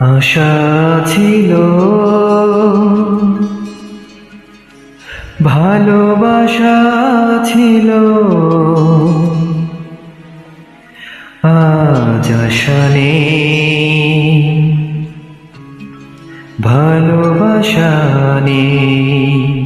আশা ছিল। ভালোবাসা ছিল। আজ আশা ভালোবাসা নেই।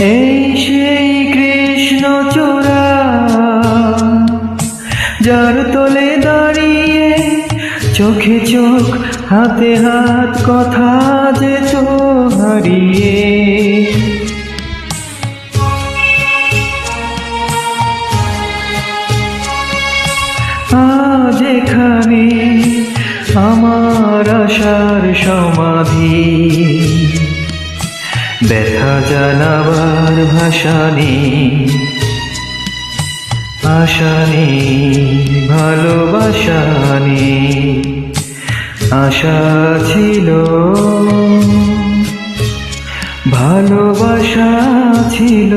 এই সেই কৃষ্ণ চূড়া, যার তলে দাঁড়িয়ে চোখে চোখ, হাতে হাত, কথা যে তো হারিয়ে। আজ এখানে আমার আশার সমাধি। ব্যথা জানাবার ভাষা নেই, আশা নেই, ভালোবাসা নেই, আশা ছিল। ভালোবাসা ছিল।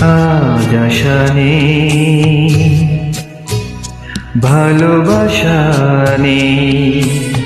আজ আশা নেই, ভালোবাসা নেই।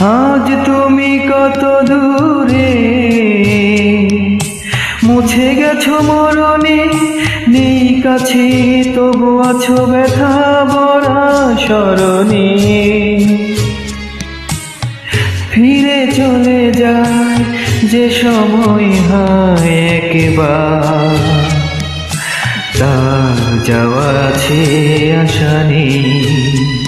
আজ তুমি কত দূরে? মুছে গেছো মরণে, নেই কাছে, তবু আছো ব্যথা বড়া স্মরণে। ফিরে চলে যায় যে সময় হয় একবার। তার যাওয়া আছে আশা নেই।